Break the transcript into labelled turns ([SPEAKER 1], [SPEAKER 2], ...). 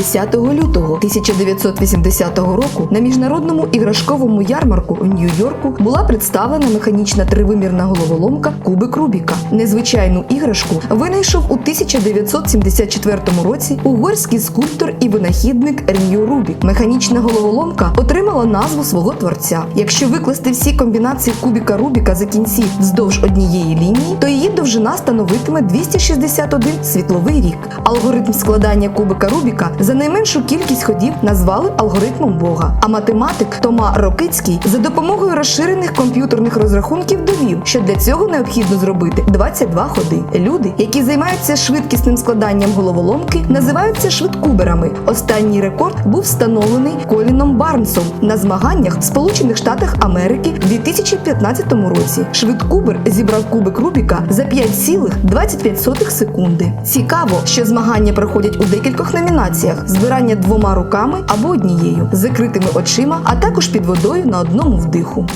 [SPEAKER 1] 10 лютого 1980 року на міжнародному іграшковому ярмарку в Нью-Йорку була представлена механічна тривимірна головоломка Кубик Рубіка. Незвичайну іграшку винайшов у 1974 році угорський скульптор і винахідник Ріньо Рубік. Механічна головоломка отримала назву свого творця. Якщо викласти всі комбінації кубіка Рубіка за кінці вздовж однієї лінії, то її довжина становитиме 261 світловий рік. Алгоритм складання кубика Рубіка за найменшу кількість ходів назвали алгоритмом Бога. А математик Тома Рокицький за допомогою розширених комп'ютерних розрахунків довів, що для цього необхідно зробити 22 ходи. Люди, які займаються швидкісним складанням головоломки, називаються швидкуберами. Останній рекорд був встановлений Коліном Барнсом на змаганнях в Сполучених Штатах Америки в 2015 році. Швидкубер зібрав кубик Рубіка за 5,25 секунди. Цікаво, що змагання проходять у декількох номінаціях: збирання двома руками або однією, закритими очима, а також під водою на одному вдиху.